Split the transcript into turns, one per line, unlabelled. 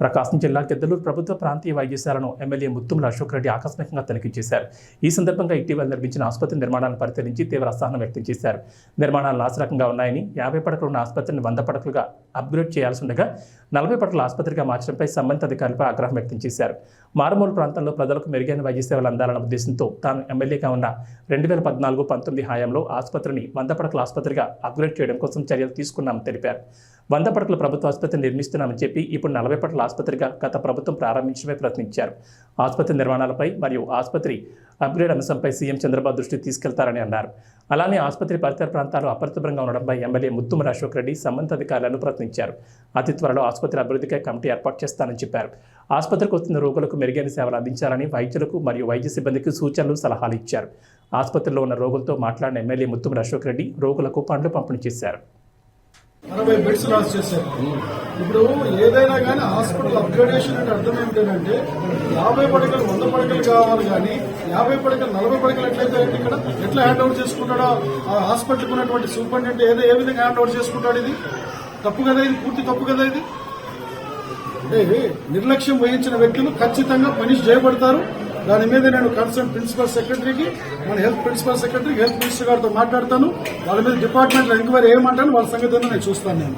ప్రకాశం జిల్లా గిద్దలూరు ప్రభుత్వ ప్రాంతీయ వైద్యశాలను ఎమ్మెల్యే ముత్తుముల అశోక్ రెడ్డి ఆకస్మికంగా తనిఖీ చేశారు. ఈ సందర్భంగా ఇటీవల నిర్మించిన ఆసుపత్రి నిర్మాణాలను పరిశీలించి తీవ్ర అసహనం వ్యక్తం చేశారు. నిర్మాణాలు నాశరకంగా ఉన్నాయని యాభై పడకలు ఉన్న ఆసుపత్రిని వంద పడకలుగా అప్గ్రేడ్ చేయాల్సి ఉండగా నలభై పడకల ఆసుపత్రిగా మార్చడంపై సంబంధిత అధికారులపై ఆగ్రహం వ్యక్తం చేశారు. మారుమూల ప్రాంతంలో ప్రజలకు మెరుగైన వైద్య సేవలు అందాలన్న ఉద్దేశంతో తాను ఎమ్మెల్యేగా ఉన్న రెండు వేల పద్నాలుగు పంతొమ్మిది హయాంలో ఆసుపత్రిని వంద పడకల ఆసుపత్రిగా అప్గ్రేడ్ చేయడం కోసం చర్యలు తీసుకున్నామని తెలిపారు. వంద పడకల ప్రభుత్వ ఆసుపత్రి నిర్మిస్తున్నామని చెప్పి ఇప్పుడు నలభై పడకల ఆసుపత్రిగా గత ప్రభుత్వం ప్రారంభించడమే ప్రయత్నించారు. ఆసుపత్రి నిర్మాణాలపై మరియు ఆసుపత్రి అప్గ్రేడ్ అంశంపై సీఎం చంద్రబాబు దృష్టి తీసుకెళ్తారని అన్నారు. అలానే ఆసుపత్రి పరిసర ప్రాంతాలు అపరిశుభ్రంగా ఉండడంపై ఎమ్మెల్యే ముత్తుమ అశోక్ రెడ్డి సంబంధిత అధికారులను ప్రశ్నించారు. అతి త్వరలో ఆసుపత్రి అభివృద్ధికై కమిటీ ఏర్పాటు చేస్తానని చెప్పారు. ఆసుపత్రికి వస్తున్న రోగులకు మెరుగైన సేవలు అందించాలని వైద్యులకు మరియు వైద్య సిబ్బందికి సూచనలు సలహాలు ఇచ్చారు. ఆసుపత్రిలో ఉన్న రోగులతో మాట్లాడిన ఎమ్మెల్యే ముత్తుమ అశోక్ రెడ్డి రోగులకు పండ్లు పంపిణీ చేశారు.
అరవై బెడ్స్ లాస్ చేశారు. ఇప్పుడు ఏదైనా కానీ హాస్పిటల్ అప్గ్రేడేషన్ అంటే అర్థం ఏమిటంటే యాభై పడకలు వంద పడకలు కావాలి కానీ యాభై పడకలు నలభై పడకలు ఎట్లయితే ఇక్కడ ఎట్లా హ్యాండ్ ఓవర్ చేసుకుంటాడో ఆ హాస్పిటల్కి ఉన్నటువంటి సూపరింటెండెంట్ ఏదో ఏ విధంగా హ్యాండ్ ఓవర్ చేసుకుంటాడు ఇది? తప్పు కదా ఇది? పూర్తి తప్పు కదా ఇది? అంటే నిర్లక్ష్యం వహించిన వ్యక్తులు ఖచ్చితంగా పనిష్ చేయబడతారు. దాని మీద నేను కన్సర్న్ ప్రిన్సిపల్ సెక్రటరీకి మన health principal secretary health minister గారితో మాట్లాడతాను. వాళ్ళ మీద డిపార్ట్మెంట్లో ఎంక్వైరీ ఏమంటాను వాళ్ళ సంగతి నేను చూస్తాను నేను.